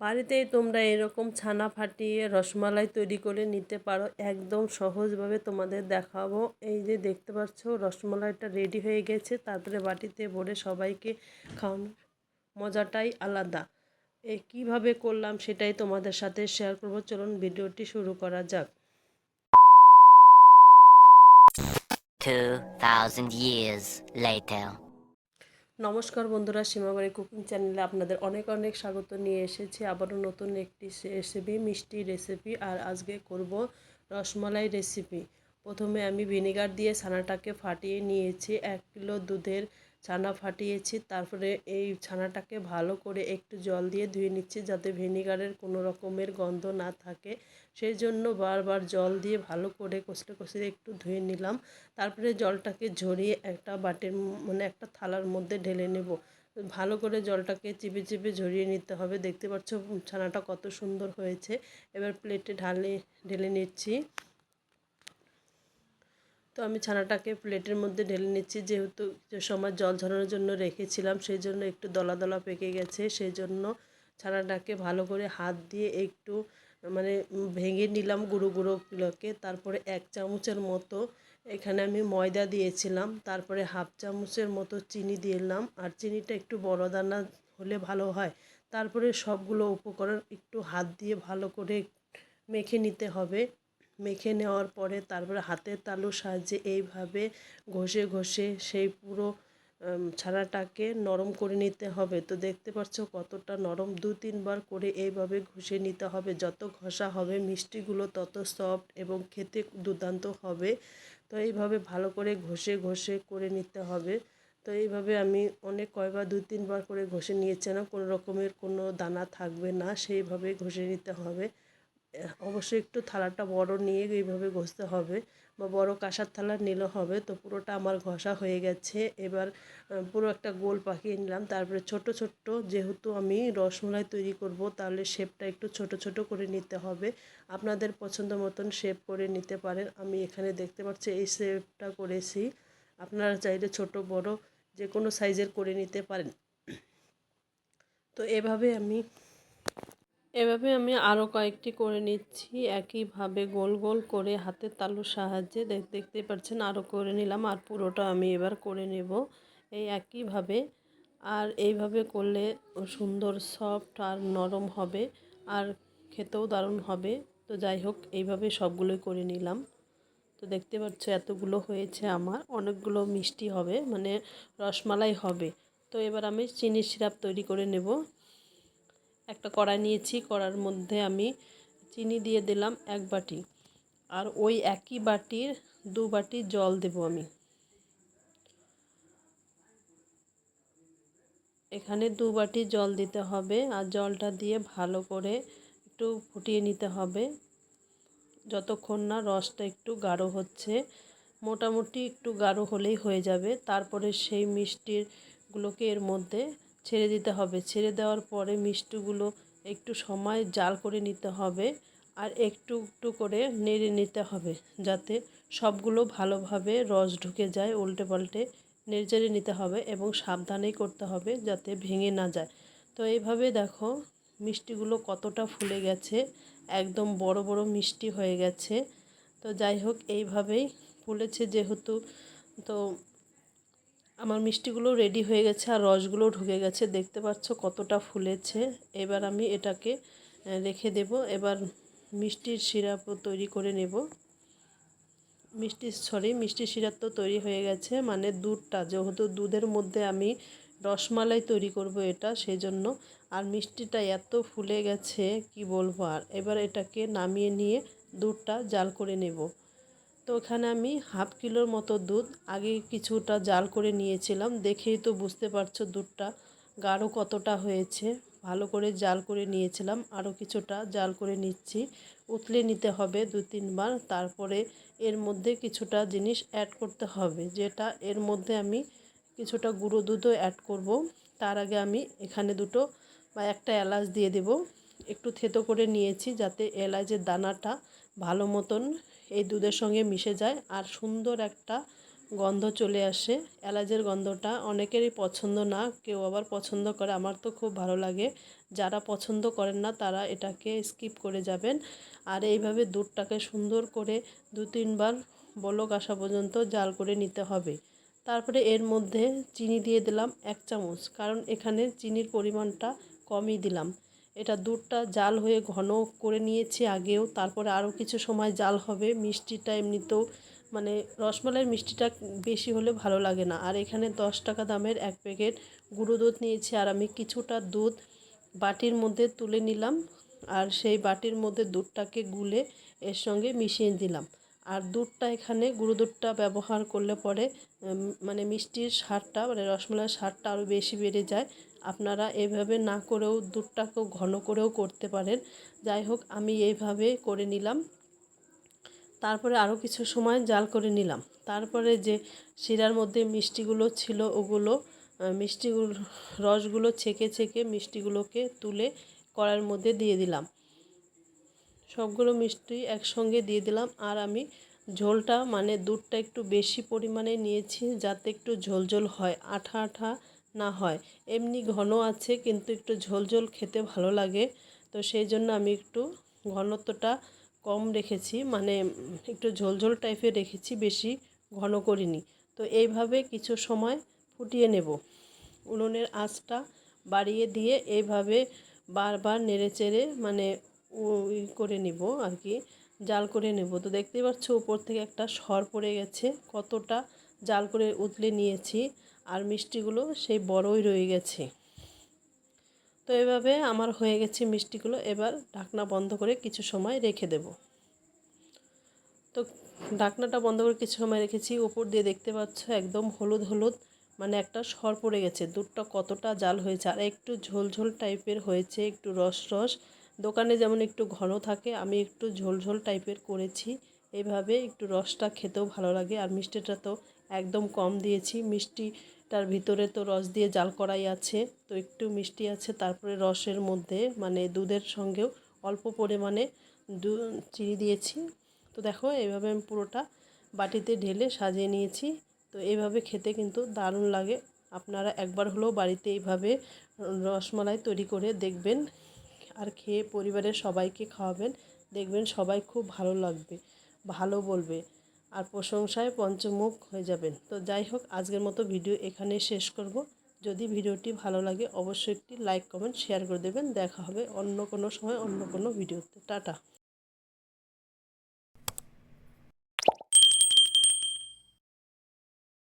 বাড়িতেই তোমরা এরকম ছানা ফাটিয়ে রসমালাই তৈরি করে নিতে পারো। একদম সহজভাবে তোমাদের দেখাবো। এই যে দেখতে পাচ্ছ, রসমালাইটা রেডি হয়ে গেছে। তারপরে বাটিতে ভরে সবাইকে খাওয়ানোর মজাটাই আলাদা। এ কীভাবে করলাম সেটাই তোমাদের সাথে শেয়ার করব। চলুন ভিডিওটি শুরু করা যাক। 2000 years later. নমস্কার বন্ধুরা সীমাবাড়ি কুকিং চ্যানেলে আপনাদের অনেক অনেক স্বাগত। নিয়ে এসেছি আবারও নতুন একটি রেসিপি মিষ্টি রেসিপি আর আজকে করব রসমালাই রেসিপি প্রথমে আমি ভিনেগার দিয়ে ছানাটাকে ফাটিয়ে নিয়েছি। এক কিলো দুধের ছানা ফাটিয়েছি, তারপরে এই ছানাটাকে ভালো করে একটু জল দিয়ে ধুয়ে নিচ্ছি যাতে ভিনিগারের কোনো রকমের গন্ধ না থাকে। সেই জন্য বারবার জল দিয়ে ভালো করে কষলে কষলে একটু ধুয়ে নিলাম। তারপরে জলটাকে ঝরিয়ে একটা বাটির মানে একটা থালার মধ্যে ঢেলে নেব। ভালো করে জলটাকে চিপে চিপে ঝরিয়ে নিতে হবে। দেখতে পাচ্ছ ছানাটা কত সুন্দর হয়েছে। এবার প্লেটে ঢালে, ঢেলে নিচ্ছি। তো আমি ছানাটাকে প্লেটের মধ্যে ঢেলে নিচ্ছি। যেহেতু যে সময় জল ঝরানোর জন্য রেখেছিলাম সেই জন্য একটু দলা দলা পেকে গেছে। সেই জন্য ছানাটাকে ভালো করে হাত দিয়ে একটু মানে ভেঙে নিলাম গুঁড়ো গুঁড়োগুলোকে তারপরে এক চামচের মতো এখানে আমি ময়দা দিয়েছিলাম। তারপরে হাফ চামচের মতো চিনি দিলাম। আর চিনিটা একটু বড় দানা হলে ভালো হয়। তারপরে সবগুলো উপকরণ একটু হাত দিয়ে ভালো করে মেখে নিতে হবে। মেখে নেওয়ার পরে তারপরে হাতের তালুর সাহায্যে এইভাবে ঘষে ঘষে সেই পুরো ছানাটাকে নরম করে নিতে হবে। তো দেখতে পাচ্ছ কতটা নরম। দু, তিনবার করে এইভাবে ঘষে নিতে হবে। যত ঘষা হবে মিষ্টিগুলো তত সফট এবং খেতে দুর্দান্ত হবে। তো এইভাবে ভালো করে ঘষে ঘষে করে নিতে হবে। তো এইভাবে আমি অনেক কয়বার দু, তিনবার করে ঘষে নিয়েছিলাম কোনো রকমের কোনো দানা থাকবে না। সেইভাবে ঘষে নিতে হবে। অবশ্যই একটু থালাটা বড় নিয়ে এইভাবে ঘষতে হবে বা বড় কাঁসার থালা নিলে হবে। তো পুরোটা আমার ঘষা হয়ে গেছে। এবার পুরো একটা গোল পাকিয়ে নিলাম। তারপরে ছোট ছোট্ট যেহেতু আমি রসমলাই তৈরি করব, তাহলে শেপটা একটু ছোট ছোট করে নিতে হবে। আপনাদের পছন্দ মতন শেপ করে নিতে পারেন। আমি এখানে দেখতে পাচ্ছি এই শেপটা করেছি। আপনারা চাইলে ছোট, বড় যে কোনো সাইজের করে নিতে পারেন। তো এভাবে আমি এভাবে আমি আরও কয়েকটি করে নিচ্ছি। একইভাবে গোল গোল করে হাতের তালুর সাহায্যে দেখতে পাচ্ছেন আরও করে নিলাম আর পুরোটা আমি এবার করে নেব। এই একইভাবে আর এইভাবে করলে সুন্দর, সফট আর নরম হবে আর খেতেও দারুণ হবে। তো যাই হোক, এইভাবে সবগুলোই করে নিলাম। তো দেখতে পাচ্ছ এতগুলো হয়েছে আমার, অনেকগুলো মিষ্টি হবে মানে রসমালাই হবে। তো এবার আমি চিনির সিরাপ তৈরি করে নেব। একটা কড়াই নিয়েছি, কড়ার মধ্যে আমি চিনি দিয়ে দিলাম এক বাটি। আর ওই একই বাটির দু বাটি জল দেব আমি। এখানে দু বাটি জল দিতে হবে আর জলটা দিয়ে ভালো করে একটু ফুটিয়ে নিতে হবে। যতক্ষণ না রসটা একটু গাঢ় হচ্ছে, মোটামুটি একটু গাঢ় হলেই হয়ে যাবে। তারপরে সেই মিষ্টিরগুলোকে এর মধ্যে ছেড়ে দিতে হবে। ছেড়ে দেওয়ার পরে মিষ্টিগুলো একটু সময় জাল করে নিতে হবে আর একটু একটু করে নেড়ে নিতে হবে যাতে সবগুলো ভালোভাবে রস ঢুকে যায় উল্টে পাল্টে নেড়ে নিতে হবে এবং সাবধানেই করতে হবে যাতে ভেঙে না যায়। তো এইভাবে দেখো মিষ্টিগুলো কতটা ফুলে গেছে, একদম বড় বড় মিষ্টি হয়ে গেছে। তো যাই হোক, এইভাবেই ফুলেছে যেহেতু। তো আমার মিষ্টিগুলো রেডি হয়ে গেছে আর রসগুলো ঢুকে গেছে। দেখতে পাচ্ছ কতটা ফুলেছে। এবার আমি এটাকে রেখে দেব। এবার মিষ্টির সিরাপ তৈরি করে নেব। মিষ্টি সরি মিষ্টি সিরাপ তো তৈরি হয়ে গেছে। মানে দুধটা, যেহেতু দুধের মধ্যে আমি রসমালাই তৈরি করব এটা সেই জন্য আর মিষ্টিটা এত ফুলে গেছে, কি বলব আর। এবার এটাকে নামিয়ে নিয়ে দুধটা জাল করে নেব। তো এখানে আমি হাফ কিলোর মতো দুধ আগে কিছুটা জাল করে নিয়েছিলাম, দেখেই তো বুঝতে পারছ দুধটা গাঢ় কতটা হয়েছে। ভালো করে জাল করে নিয়েছিলাম, আরও কিছুটা জাল করে নিচ্ছি। উতলে নিতে হবে দু তিনবার, তারপরে এর মধ্যে কিছুটা জিনিস অ্যাড করতে হবে, যেটা এর মধ্যে আমি কিছুটা গুঁড়ো দুধও অ্যাড করব। তার আগে আমি এখানে দুটো বা একটা এলাচ দিয়ে দেব। একটু থেতো করে নিয়েছি যাতে এলাচের দানাটা ভালো মতন এই দুধের সঙ্গে মিশে যায় আর সুন্দর একটা গন্ধ চলে আসে। এলাচের গন্ধটা অনেকেরই পছন্দ না, কেউ আবার পছন্দ করে। আমার তো খুব ভালো লাগে। যারা পছন্দ করেন না, তারা এটাকে স্কিপ করে যাবেন। আর এইভাবে দুধটাকে সুন্দর করে দু তিনবার বলক আসা পর্যন্ত জাল করে নিতে হবে। তারপরে এর মধ্যে চিনি দিয়ে দিলাম এক চামচ, কারণ এখানে চিনির পরিমাণটা কমই দিলাম। এটা দুধটা জাল হয়ে ঘন করে নিয়েছি আগেও, তারপরে আরও কিছু সময় জাল হবে। মিষ্টিটা এমনিতেও মানে রসমালাইয়ের মিষ্টিটা বেশি হলে ভালো লাগে না। আর এখানে দশ টাকা দামের এক প্যাকেট গুঁড়ো দুধ নিয়েছি, আর আমি কিছুটা দুধ বাটির মধ্যে তুলে নিলাম, আর সেই বাটির মধ্যে দুধটাকে গুলে এর সঙ্গে মিশিয়ে দিলাম। আর দুধটা এখানে, গুঁড়ো দুধটা ব্যবহার করলে পরে মানে মিষ্টির স্বাদটা মানে রসমালাইয়ের স্বাদটা আরও বেশি বেড়ে যায়। আপনারা এভাবে না করেও দুধটাকেও ঘন করেও করতে পারেন। যাই হোক, আমি এইভাবে করে নিলাম। তারপরে আরও কিছু সময় জাল করে নিলাম। তারপরে যে শিরার মধ্যে মিষ্টিগুলো ছিল, ওগুলো মিষ্টিগুলো, রসগুলো ছেঁকে ছেঁকে মিষ্টিগুলোকে তুলে কড়াইয়ের মধ্যে দিয়ে দিলাম। সবগুলো মিষ্টি একসঙ্গে দিয়ে দিলাম। আর আমি ঝোলটা মানে দুধটা একটু বেশি পরিমাণে নিয়েছি যাতে একটু ঝোলঝোল হয়, আঠা আঠা না হয়। এমনি ঘন আছে, কিন্তু একটু ঝোলঝোল খেতে ভালো লাগে। তো সেই জন্য আমি একটু ঘনত্বটা কম রেখেছি মানে একটু ঝোলঝোল টাইপের রেখেছি, বেশি ঘন করিনি। তো এইভাবে কিছু সময় ফুটিয়ে নেব। উনুনের আঁচটা বাড়িয়ে দিয়ে এইভাবে বারবার নেড়ে চেড়ে মানে ই করে নিব আর কি, জাল করে নেব। তো দেখতেই পাচ্ছ উপর থেকে একটা সর পড়ে গেছে, কতটা জাল করে উতলে নিয়েছি আর মিষ্টিগুলো সেই বড়ই রয়ে গেছে। তো এভাবে আমার হয়ে গেছে মিষ্টিগুলো, এবার ঢাকনা বন্ধ করে কিছু সময় রেখে দেব। তো ঢাকনাটা বন্ধ করে কিছু সময় রেখেছি, উপর দিয়ে দেখতে পাচ্ছ একদম হলুদ হলুদ মানে একটা সর পড়ে গেছে। দুধটা কতটা জাল হয়েছে, আর একটু ঝোল ঝোল টাইপের হয়েছে, একটু রস রস দোকানে যেমন একটু ঘন থাকে, আমি একটু ঝোল ঝোল টাইপের করেছি। এইভাবে একটু রসটা খেতেও ভালো লাগে। আর মিষ্টিটা তো একদম কম দিয়েছি। মিষ্টিটার ভিতরে তো রস দিয়ে জাল করাই আছে। তো একটু মিষ্টি আছে, তারপরে রসের মধ্যে মানে দুধের সঙ্গেও অল্প পরিমাণে দু, চিনি দিয়েছি। তো দেখো এইভাবে আমি পুরোটা বাটিতে ঢেলে সাজিয়ে নিয়েছি। তো এইভাবে খেতে কিন্তু দারুণ লাগে। আপনারা একবার হলেও বাড়িতে এইভাবে রসমালাই তৈরি করে দেখবেন। আর খেয়ে পরিবারের সবাইকে খাওয়াবেন। দেখবেন সবাই খুব ভালো লাগবে, ভালো বলবে আর প্রশংসায় পঞ্চমুখ হয়ে যাবেন। তো যাই হোক, আজকের মতো ভিডিও এখানে শেষ করব। যদি ভিডিওটি ভালো লাগে, অবশ্যই একটি লাইক, কমেন্ট, শেয়ার করে দেবেন। দেখা হবে অন্য কোনো সময়, অন্য কোনো ভিডিওতে। টাটা।